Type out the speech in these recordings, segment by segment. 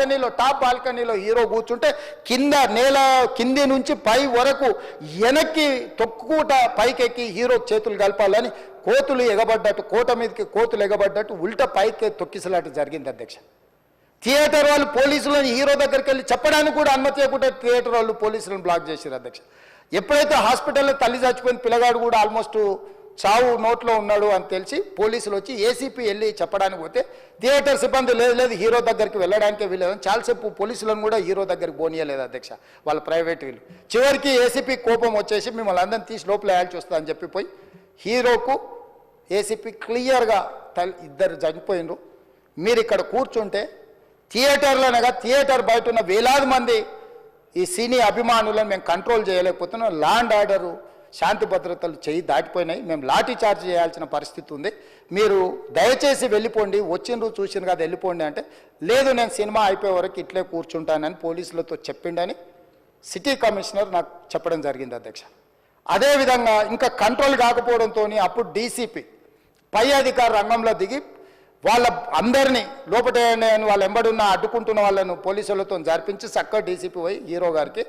బాల్కనీలో టాప్ బాల్కనీలో హీరో కూర్చుంటే కింద నేల కింది నుంచి పై వరకు వెనక్కి తొక్కుట పైకెక్కి హీరో చేతులు కలపాలని కోతులు ఎగబడ్డట్టు కోట మీదకి కోతులు ఎగబడ్డట్టు ఉల్టా పైకి తొక్కిసలాట జరిగింది అధ్యక్ష. థియేటర్ వాళ్ళు పోలీసులను హీరో దగ్గరికి వెళ్ళి చెప్పడానికి కూడా అనుమతి ఇవ్వకుండా థియేటర్ వాళ్ళు పోలీసులను బ్లాక్ చేశారు అధ్యక్ష. ఎప్పుడైతే హాస్పిటల్లో తల్లి చచ్చిపోయిన పిల్లగాడు కూడా ఆల్మోస్ట్ చావు నోట్లో ఉన్నాడు అని తెలిసి పోలీసులు వచ్చి ఏసీపీ వెళ్ళి చెప్పడానికి పోతే థియేటర్ సిబ్బంది లేదు లేదు హీరో దగ్గరికి వెళ్ళడానికే వీళ్ళేదని చాలాసేపు పోలీసులను కూడా హీరో దగ్గరికి పోనీయలేదు అధ్యక్ష వాళ్ళ ప్రైవేట్ వీళ్ళు. చివరికి ఏసీపీ కోపం వచ్చేసి మిమ్మల్ని అందరిని తీసి లోపల వేయాల్సి వస్తుందని చెప్పి పోయి హీరోకు ఏసీపీ క్లియర్గా తల్ ఇద్దరు చనిపోయినరు మీరు ఇక్కడ కూర్చుంటే థియేటర్లోనగా థియేటర్ బయట ఉన్న వేలాది మంది ఈ సినీ అభిమానులను మేము కంట్రోల్ చేయలేకపోతున్నాం. ల్యాండ్ ఆర్డరు శాంతి భద్రతలు చేయి దాటిపోయినాయి. మేము లాఠీ చార్జ్ చేయాల్సిన పరిస్థితి ఉంది. మీరు దయచేసి వెళ్ళిపోండి. వచ్చిండ్రు చూసిన కదా వెళ్ళిపోండి అంటే లేదు నేను సినిమా అయిపోయే వరకు ఇట్లే కూర్చుంటానని పోలీసులతో చెప్పిండని సిటీ కమిషనర్ నాకు చెప్పడం జరిగింది అధ్యక్ష. అదేవిధంగా ఇంకా కంట్రోల్ కాకపోవడంతో అప్పుడు డీసీపీ పై అధికార రంగంలో దిగి వాళ్ళ అందరినీ లోపట వాళ్ళ ఎంబడున్న అడ్డుకుంటున్న వాళ్ళను పోలీసులతో జరిపించి చక్కగా డీసీపీ పోయి హీరో గారికి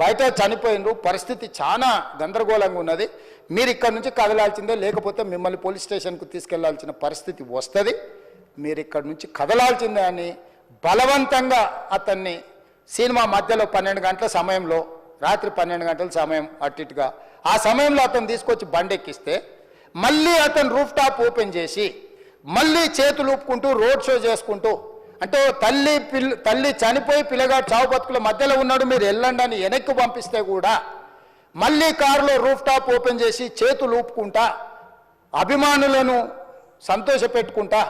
బయట చనిపోయినరు పరిస్థితి చాలా గందరగోళంగా ఉన్నది. మీరు ఇక్కడ నుంచి కదలాల్సిందే. లేకపోతే మిమ్మల్ని పోలీస్ స్టేషన్కు తీసుకెళ్ళాల్సిన పరిస్థితి వస్తుంది. మీరు ఇక్కడ నుంచి కదలాల్సిందే అని బలవంతంగా అతన్ని సినిమా మధ్యలో పన్నెండు గంటల సమయంలో రాత్రి పన్నెండు గంటల సమయం అటు ఇటుగా ఆ సమయంలో అతను తీసుకొచ్చి బండెక్కిస్తే మళ్ళీ అతను రూఫ్ టాప్ ఓపెన్ చేసి మళ్ళీ చేతులు ఊపుకుంటూ రోడ్ షో చేసుకుంటూ అంటే తల్లి పిల్ల తల్లి చనిపోయి పిల్లగాడు చావు బతుకుల మధ్యలో ఉన్నాడు మీరు వెళ్ళండి అని వెనక్కి పంపిస్తే కూడా మళ్ళీ కారులో రూఫ్ టాప్ ఓపెన్ చేసి చేతులు ఊపుకుంటా అభిమానులను సంతోషపెట్టుకుంటా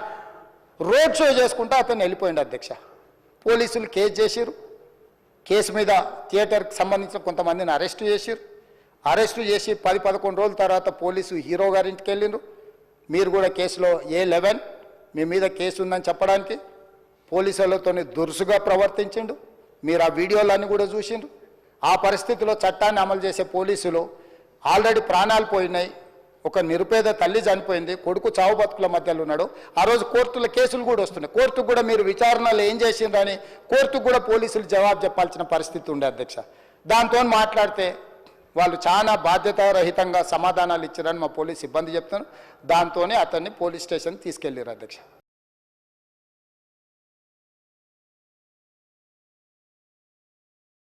రోడ్ షో చేసుకుంటా అతను వెళ్ళిపోయింది అధ్యక్ష. పోలీసులు కేసు చేసిరు కేసు మీద థియేటర్కి సంబంధించిన కొంతమందిని అరెస్ట్ చేసిరు అరెస్టు చేసి పది పదకొండు రోజుల తర్వాత పోలీసు హీరో గారింటికి వెళ్ళిండ్రు. మీరు కూడా కేసులో ఏ లెవెన్ మీ మీద కేసు ఉందని చెప్పడానికి పోలీసులతో దురుసుగా ప్రవర్తించిండు. మీరు ఆ వీడియోలన్నీ కూడా చూసిండ్రు. ఆ పరిస్థితిలో చట్టాన్ని అమలు చేసే పోలీసులు ఆల్రెడీ ప్రాణాలు పోయినాయి. ఒక నిరుపేద తల్లి చనిపోయింది. కొడుకు చావు బతుకుల మధ్యలో ఉన్నాడు. ఆ రోజు కోర్టుల కేసులు కూడా వస్తున్నాయి. కోర్టుకు కూడా మీరు విచారణలు ఏం చేసిండ్రని కోర్టుకు కూడా పోలీసులు జవాబు చెప్పాల్సిన పరిస్థితి ఉండే అధ్యక్ష. దాంతో మాట్లాడితే వాళ్ళు చాలా బాధ్యతారహితంగా సమాధానాలు ఇచ్చారని మా పోలీస్ సిబ్బంది చెప్తాను దాంతోనే అతన్ని పోలీస్ స్టేషన్ తీసుకెళ్ళారు అధ్యక్ష.